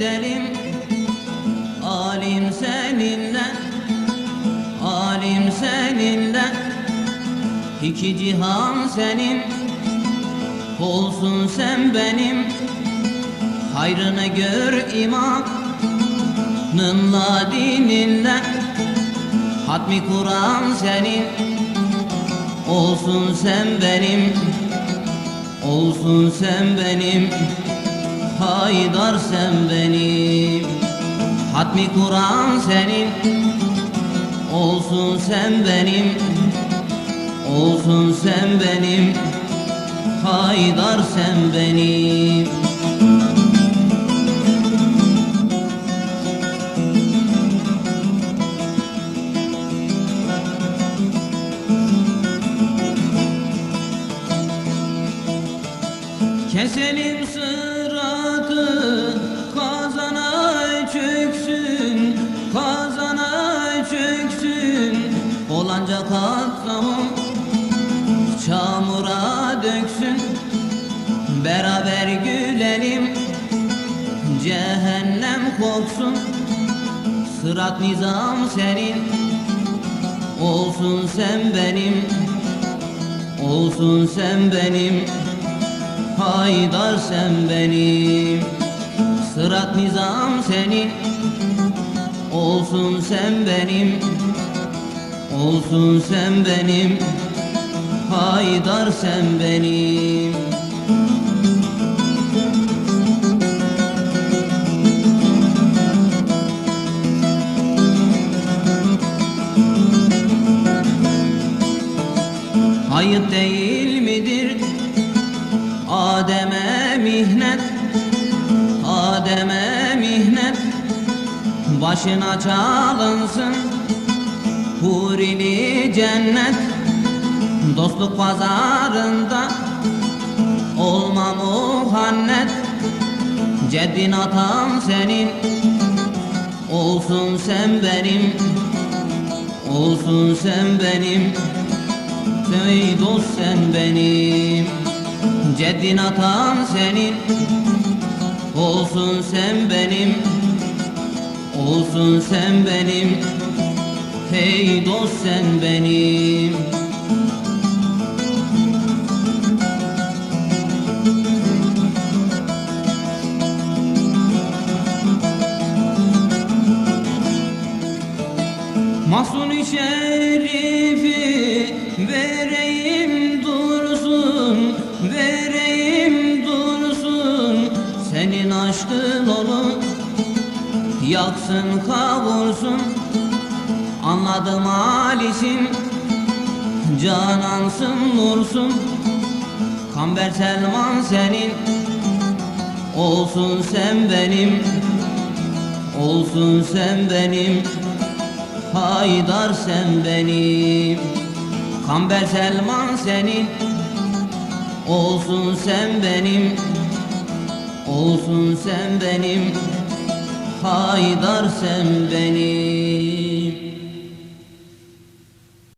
edelim Alim seninle Alim seninle İki cihan senin Olsun sen benim. Hayrını gör imamınla dininle Hatmi Kur'an senin Olsun sen benim. Olsun sen benim Haydar sen benim. Hatmi Kur'an senin. Olsun sen benim. Olsun sen benim. Haydar sen benim. Keselim sıratı Olanca katsamım çamura döksün. Beraber gülelim cehennem koksun. Sırat nizam senin Olsun sen benim Olsun sen benim Haydar sen benim. Sırat nizam senin. Olsun sen benim. Olsun sen benim. Haydar sen benim. Ayıp değil mihnet Adem'e mihnet. Başına çalınsın Hurili cennet. Dostluk pazarında Olma muhannet. Ceddin atan senin Olsun sen benim. Olsun sen benim Ey dost sen benim Ceddin atan senin Olsun sen benim Olsun sen benim Hey dost sen benim. Mahsun-i şerifi vereyim Vereyim dursun Senin aşkın olup Yaksın kavursun. Anladım Ali'sin Canansın nursun Kamber Selman senin. Olsun sen benim. Olsun sen benim. Haydar sen benim. Kamber Selman senin Olsun sen benim Olsun sen benim. Haydar sen benim